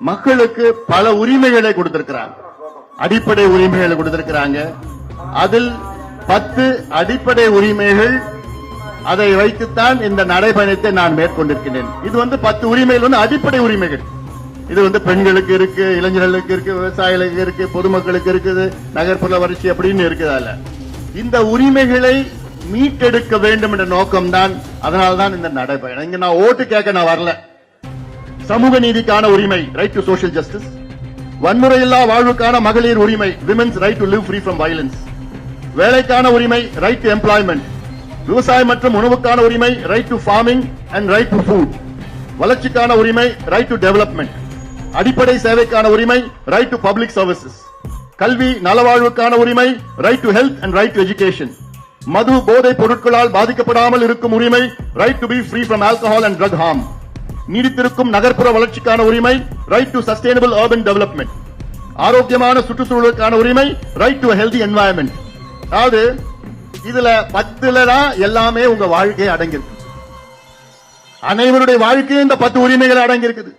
மக்களுக்கு பல உரிமைகளை கொடுத்திருக்கிறாங்க. அடிப்படை உரிமைகளை கொடுத்திருக்கிறாங்க. அதில் பத்து அடிப்படை உரிமைகள் அதை வைத்துத்தான் இந்த நடைபயணத்தை நான் மேற்கொண்டிருக்கிறேன். இது வந்து பத்து உரிமைகள் வந்து அடிப்படை உரிமைகள். இது வந்து பெண்களுக்கு இருக்கு இளைஞர்களுக்கு இருக்கு விவசாயிகளுக்கு இருக்கு பொதுமக்களுக்கு இருக்குது நகர்ப்புற வறட்சி அப்படின்னு இருக்குதால இந்த உரிமைகளை மீட்டெடுக்க வேண்டும் என்ற நோக்கம்தான் அதனால்தான் இந்த நடைபயணம் இங்க நான் ஓட்டு கேட்க நான் வரல. சமூக நீதிக்கான உரிமை ரைட் டு சோஷியல் ஜஸ்டிஸ் வன்முறையில்லா வாழ்வுக்கான மகளிர் உரிமை women's right to live free from violence வேலைக்கான உரிமை ரைட் டு எம்ப்ளாய்மெண்ட் விவசாயம் மற்றும் உணவுக்கான உரிமை right to farming and right to food வளர்ச்சிக்கான உரிமை ரைட் டு டெவலப்மெண்ட் அடிப்படை சேவைக்கான உரிமை ரைட் டு பப்ளிக் சர்வீசஸ் கல்வி நலவாழ்வுக்கான உரிமை right to health and right to education மது போதைப் பொருட்களால் பாதிக்கப்படாமல் இருக்கும் உரிமை right to be free from alcohol and drug harm நீடித்திருக்கும் நகர்ப்புற வளர்ச்சிக்கான உரிமை right to sustainable urban development ஆரோக்கியமான சுற்றுச்சூழலுக்கான உரிமை ரைட் டு ஹெல்தி என்வாயன்மெண்ட் அதாவது இதுல பத்துல தான் எல்லாமே உங்க வாழ்க்கை அடங்கியிருக்கு. அனைவருடைய வாழ்க்கையும் இந்த பத்து உரிமைகள் அடங்கியிருக்குது.